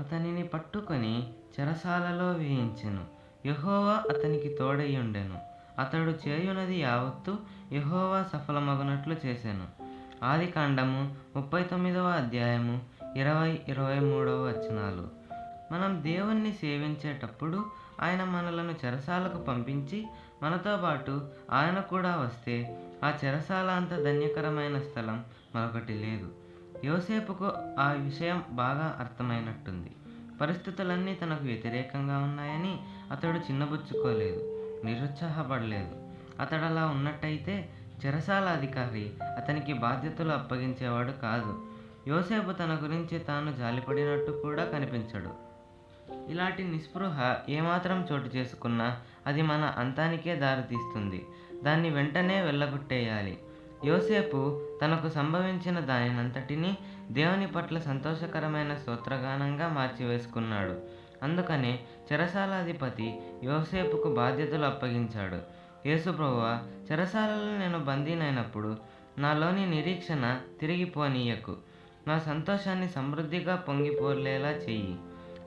అతనిని పట్టుకొని చెరసాలలో వేయించెను. యహోవా అతనికి తోడయ్యుండెను. అతడు చేయునది యావత్తు యహోవా సఫలమగునట్లు చేసెను. ఆది కాండము ముప్పై తొమ్మిదవ అధ్యాయము ఇరవై ఇరవై మూడవ వచనాలు. మనం దేవుణ్ణి సేవించేటప్పుడు ఆయన మనలను చెరసాలకు పంపించి మనతో పాటు ఆయన కూడా వస్తే ఆ చెరసాల అంత ధన్యకరమైన స్థలం మరొకటి లేదు. యోసేపుకు ఆ విషయం బాగా అర్థమైనట్టుంది. పరిస్థితులన్నీ తనకు వ్యతిరేకంగా ఉన్నాయని అతడు చిన్నబుచ్చుకోలేదు నిరుత్సాహపడలేదు. అతడు అలా ఉన్నట్టయితే చెరసాల అధికారి అతనికి బాధ్యతలు అప్పగించేవాడు కాదు. యోసేపు తన గురించి తాను జాలిపడినట్టు కూడా కనిపించడు. ఇలాంటి నిస్పృహ ఏమాత్రం చోటు చేసుకున్నా అది మన అంతానికే దారితీస్తుంది. దాన్ని వెంటనే వెళ్ళగొట్టేయాలి. యోసేపు తనకు సంభవించిన దానినంతటినీ దేవుని పట్ల సంతోషకరమైన స్తోత్రగానంగా మార్చివేసుకున్నాడు. అందుకనే చెరసాలాధిపతి యోసేపుకు బాధ్యతలు అప్పగించాడు. యేసుప్రభువ చెరసాలలో నేను బందీనైనప్పుడు నాలోని నిరీక్షణ తిరిగిపోనీయకు నా సంతోషాన్ని సమృద్ధిగా పొంగిపోలేలా చెయ్యి.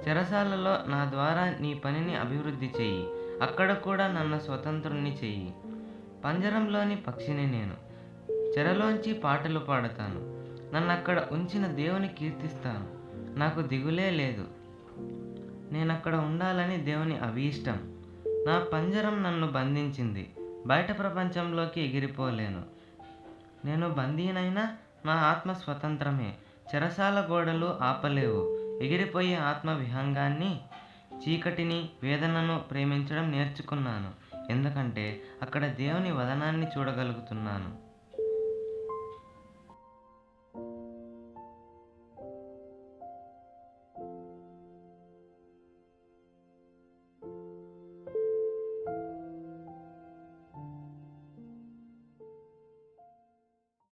చెరసాలలో నా ద్వారా నీ పనిని అభివృద్ధి చెయ్యి. అక్కడ కూడా నన్ను స్వతంత్రుణ్ణి చెయ్యి. పంజరంలోని పక్షిని నేను చెరలోంచి పాటలు పాడతాను. నన్ను అక్కడ ఉంచిన దేవుని కీర్తిస్తాను. నాకు దిగులే లేదు. నేను అక్కడ ఉండాలని దేవుని అభీష్టం. నా పంజరం నన్ను బంధించింది. బయట ప్రపంచంలోకి ఎగిరిపోలేను. నేను బందీనైనా నా ఆత్మ స్వతంత్రమే. చెరసాల గోడలు ఆపలేవు. ఎగిరిపోయే ఆత్మ విహంగాన్ని చీకటిని వేదనను ప్రేమించడం నేర్చుకున్నాను. ఎందుకంటే అక్కడ దేవుని వదనాన్ని చూడగలుగుతున్నాను.